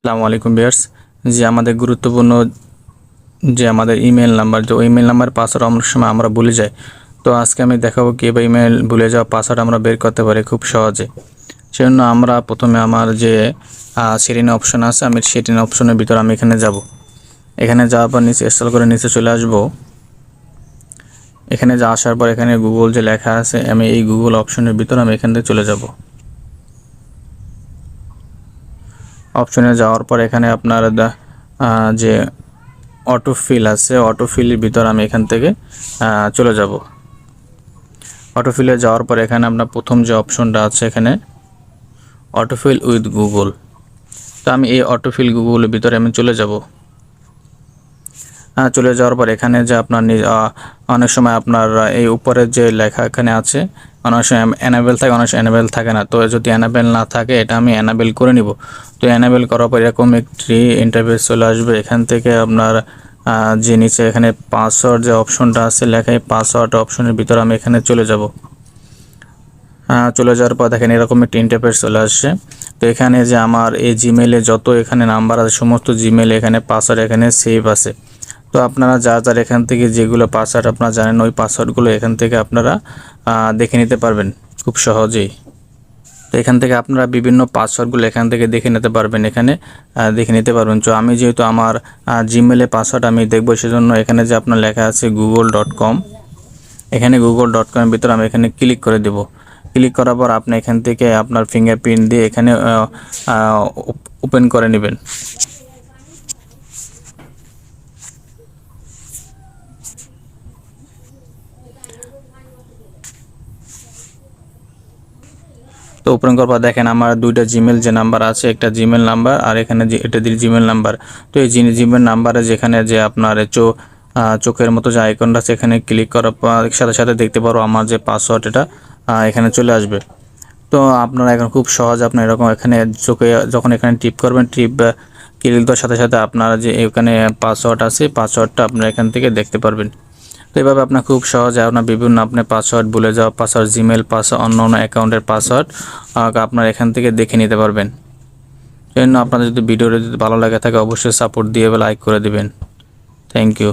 আসসালামু আলাইকুম বিয়ার্স যে আমাদের গুরুত্বপূর্ণ যে আমাদের ইমেল নাম্বার যে ইমেল নাম্বার পাসওয়ার্ড অনেক সময় আমরা ভুলে যাই। তো আজকে আমি দেখাবো কীভাবে ইমেল ভুলে যাওয়া পাসওয়ার্ড আমরা বের করতে পারি খুব সহজে। সেজন্য আমরা প্রথমে আমার যে সেটিং অপশন আছে, আমি সেটিং অপশনের ভিতর আমি এখানে যাব। এখানে যাওয়ার পর নিচে ইনস্টল করে নিচে চলে আসব। এখানে যা আসার পর এখানে গুগল যে লেখা আছে, আমি এই গুগল অপশনের ভিতর আমি এখান থেকে চলে যাব। অপশনে যাওয়ার পর এখানে আপনার যে অটো ফিল আছে অটো ফিলের ভিতর আমি এখান থেকে চলে যাব। অটো ফিলে যাওয়ার পর এখানে আপনার প্রথম যে অপশনটা আছে এখানে অটো ফিল উইথ গুগল তো আমি এই অটো ফিল গুগলের ভিতরে আমি চলে যাব। চলে যাওয়ার পর এখানে যে আপনার অনেক সময় আপনার এই উপরে যে লেখা এখানে আছে অনেক সময় অ্যানাবেল থাকে অনেক সময় অ্যানাবেল থাকে না। তো যদি অ্যানাবেল না থাকে, এটা আমি অ্যানাবেল করে নিব। তো অ্যানাবেল করার পর এরকম একটি ইন্টারফেস চলে আসবে। এখান থেকে আপনার যে নিচে এখানে পাসওয়ার্ড যে অপশনটা আছে, লেখা এই পাসওয়ার্ড অপশনের ভিতরে আমি এখানে চলে যাব। চলে যাওয়ার পর দেখেন এরকম একটি ইন্টারফেস চলে আসছে। তো এখানে যে আমার এই জিমেলে যত এখানে নাম্বার আছে, সমস্ত জিমেল এখানে পাসওয়ার্ড এখানে সেভ আছে। তো আপনারা যা, যার এখান থেকে যেগুলো পাসওয়ার্ড আপনারা জানেন, ওই পাসওয়ার্ডগুলো এখান থেকে আপনারা দেখে নিতে পারবেন খুব সহজেই। তো এখান থেকে আপনারা বিভিন্ন পাসওয়ার্ডগুলো এখান থেকে দেখে নিতে পারবেন এখানে দেখে নিতে পারবেন। তো আমি যেহেতু আমার জিমেলে পাসওয়ার্ড আমি দেখব, সেজন্য এখানে যে আপনার লেখা আছে গুগল ডট কম এখানে গুগল ডট কমের ভিতরে আমি এখানে ক্লিক করে দেব। ক্লিক করার পর আপনি এখান থেকে আপনার ফিঙ্গারপ্রিন্ট দিয়ে এখানে ওপেন করে নেবেন। তো ওপেন করার পর দেখেন, আমার দুইটা জিমেল যে নাম্বার আছে, একটা জিমেল নাম্বার আর এখানে যে, এটা দিয়ে জিমেল নাম্বার তো এই জিমেল নাম্বারে যেখানে যে আপনার চো চোখের মতো যে আইকনটা আছে, এখানে ক্লিক করার সাথে সাথে দেখতে পারো আমার যে পাসওয়ার্ড এটা এখানে চলে আসবে। তো আপনারা এখন খুব সহজ আপনার এরকম এখানে চোখে যখন এখানে টিপ করবেন, টিপ ক্লিক দেওয়ার সাথে সাথে আপনারা যে এখানে পাসওয়ার্ড আছে পাসওয়ার্ডটা আপনারা এখান থেকে দেখতে পারবেন। তো এভাবে আপনার খুব সহজে আপনার বিভিন্ন আপনার পাসওয়ার্ড ভুলে যাওয়া পাসওয়ার্ড জিমেল পাসওয়ার্ড অন্য অন্য অ্যাকাউন্টের পাসওয়ার্ড আপনার এখান থেকে দেখে নিতে পারবেন। জন্য আপনাদের যদি ভিডিওটা যদি ভালো লাগে থাকে, অবশ্যই সাপোর্ট দিয়ে লাইক করে দিবেন। Thank you